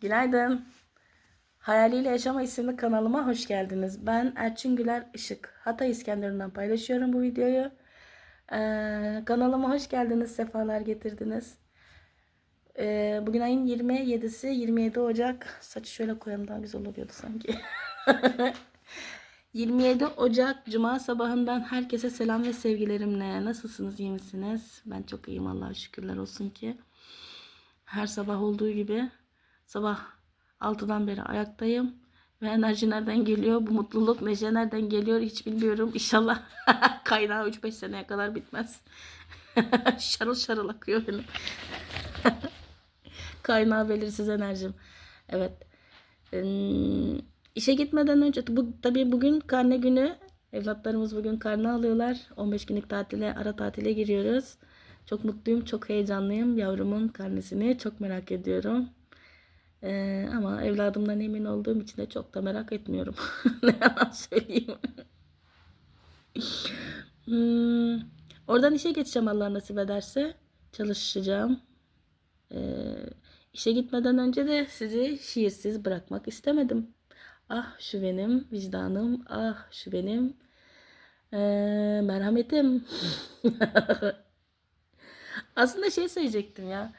Günaydın. Hayaliyle Yaşama isimli kanalıma hoş geldiniz. Ben Erçin Güler Işık. Hatay İskenderun'dan paylaşıyorum bu videoyu. Ee, kanalıma hoş geldiniz, sefalar getirdiniz. Ee, bugün ayın 27'si, 27 Ocak. Saçı şöyle koyalım daha güzel oluyordu sanki. 27 Ocak Cuma sabahından herkese selam ve sevgilerimle. Nasılsınız, iyi misiniz? Ben çok iyiyim Allah'a şükürler olsun ki. Her sabah olduğu gibi sabah 6'dan beri ayaktayım. Ve enerji nereden geliyor? Bu mutluluk, neşe nereden geliyor? Hiç bilmiyorum. İnşallah kaynağı 3-5 seneye kadar bitmez. şarıl şarıl akıyor benim. kaynağı belirsiz enerjim. Evet. Ee, işe gitmeden önce bu tabii bugün karne günü. Evlatlarımız bugün karne alıyorlar. 15 günlük tatile, ara tatile giriyoruz. Çok mutluyum, çok heyecanlıyım. Yavrumun karnesini çok merak ediyorum. Ee, ama evladımdan emin olduğum için de çok da merak etmiyorum. ne yalan söyleyeyim. hmm, oradan işe geçeceğim Allah nasip ederse. Çalışacağım. Ee, işe gitmeden önce de sizi şiirsiz bırakmak istemedim. Ah şu benim vicdanım, ah şu benim ee, merhametim. Aslında şey söyleyecektim ya.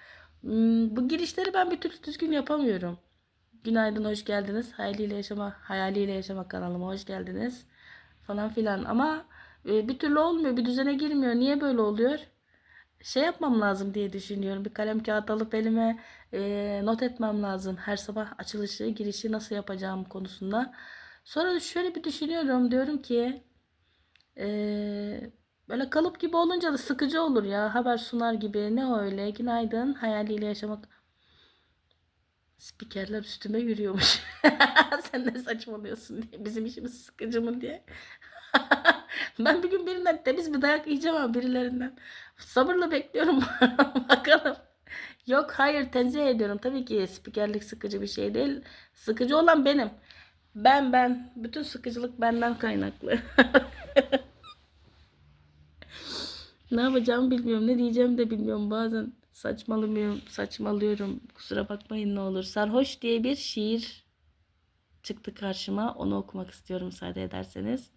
Hmm, Bu girişleri ben bir türlü düzgün yapamıyorum. Günaydın, hoş geldiniz. Hayaliyle yaşama, hayaliyle yaşama kanalıma hoş geldiniz. Falan filan. Ama e, bir türlü olmuyor, bir düzene girmiyor. Niye böyle oluyor? Şey yapmam lazım diye düşünüyorum. Bir kalem kağıt alıp elime e, not etmem lazım. Her sabah açılışı, girişi nasıl yapacağım konusunda. Sonra şöyle bir düşünüyorum. Diyorum ki e, Böyle kalıp gibi olunca da sıkıcı olur ya. Haber sunar gibi. Ne öyle? Günaydın. Hayaliyle yaşamak. Spikerler üstüme yürüyormuş. Sen ne saçmalıyorsun diye. Bizim işimiz sıkıcı mı diye. ben bir gün birinden temiz bir dayak yiyeceğim ama birilerinden. Sabırla bekliyorum. Bakalım. Yok hayır tenzih ediyorum. Tabii ki spikerlik sıkıcı bir şey değil. Sıkıcı olan benim. Ben ben. Bütün sıkıcılık benden kaynaklı. Ne yapacağımı bilmiyorum. Ne diyeceğimi de bilmiyorum. Bazen saçmalamıyorum, saçmalıyorum. Kusura bakmayın ne olur. Sarhoş diye bir şiir çıktı karşıma. Onu okumak istiyorum müsaade ederseniz.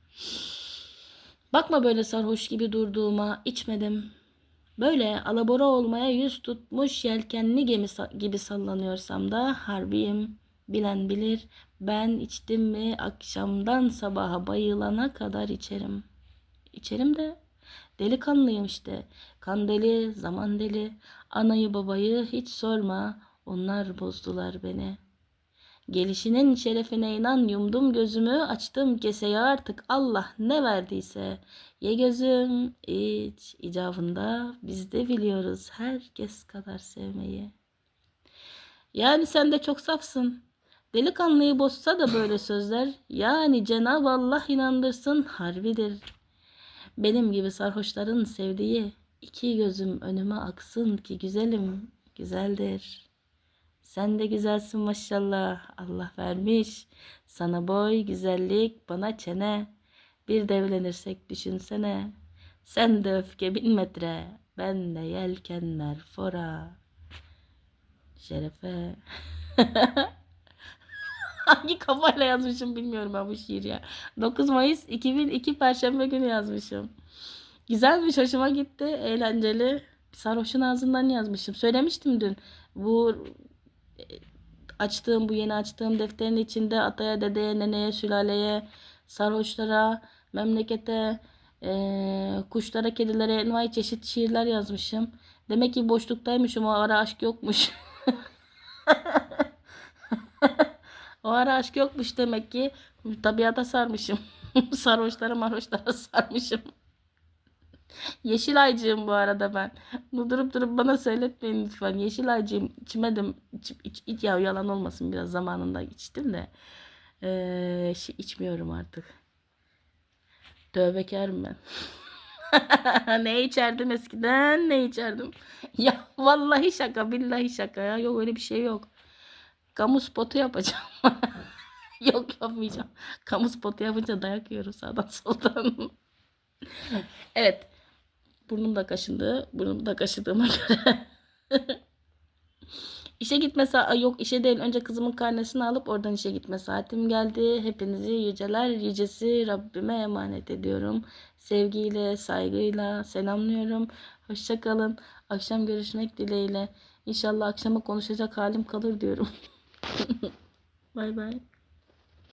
Bakma böyle sarhoş gibi durduğuma. içmedim. Böyle alabora olmaya yüz tutmuş yelkenli gemi gibi sallanıyorsam da harbiyim. Bilen bilir. Ben içtim mi akşamdan sabaha bayılana kadar içerim. İçerim de Delikanlıyım işte. Kan deli, zaman deli. Anayı babayı hiç sorma. Onlar bozdular beni. Gelişinin şerefine inan yumdum gözümü açtım keseye artık Allah ne verdiyse. Ye gözüm iç icabında biz de biliyoruz herkes kadar sevmeyi. Yani sen de çok safsın. Delikanlıyı bozsa da böyle sözler. Yani Cenab Allah inandırsın harbidir. Benim gibi sarhoşların sevdiği iki gözüm önüme aksın ki güzelim güzeldir. Sen de güzelsin maşallah Allah vermiş. Sana boy güzellik bana çene. Bir devlenirsek düşünsene. Sen de öfke bin metre. Ben de yelkenler fora. Şerefe. Hangi kafayla yazmışım bilmiyorum ben bu şiir ya. 9 Mayıs 2002 Perşembe günü yazmışım. Güzelmiş, hoşuma gitti. Eğlenceli. Sarhoş'un ağzından yazmışım. Söylemiştim dün. Bu e, açtığım, bu yeni açtığım defterin içinde ataya, dedeye, neneye, sülaleye, sarhoşlara, memlekete, e, kuşlara, kedilere, envai çeşit şiirler yazmışım. Demek ki boşluktaymışım. O ara aşk yokmuş. O ara aşk yokmuş demek ki. Tabiata sarmışım. Sarhoşlara marhoşlara sarmışım. Yeşilaycıyım bu arada ben. Bu durup durup bana söyletmeyin lütfen. Yeşilaycıyım. İçmedim. İç, iç, iç, ya yalan olmasın biraz zamanında içtim de. Ee, şey, içmiyorum artık. Tövbekarım ben. ne içerdim eskiden ne içerdim. Ya vallahi şaka billahi şaka ya. Yok öyle bir şey yok. Kamu spotu yapacağım. Yok yapmayacağım. Kamu spotu yapınca dayak yiyoruz sağdan soldan. evet. Burnum da kaşındı. Burnum da kaşıdığıma göre. İşe gitme sa- yok işe değil önce kızımın karnesini alıp oradan işe gitme saatim geldi. Hepinizi yüceler yücesi Rabbime emanet ediyorum. Sevgiyle, saygıyla selamlıyorum. Hoşça kalın. Akşam görüşmek dileğiyle. İnşallah akşama konuşacak halim kalır diyorum. 哼哼拜拜。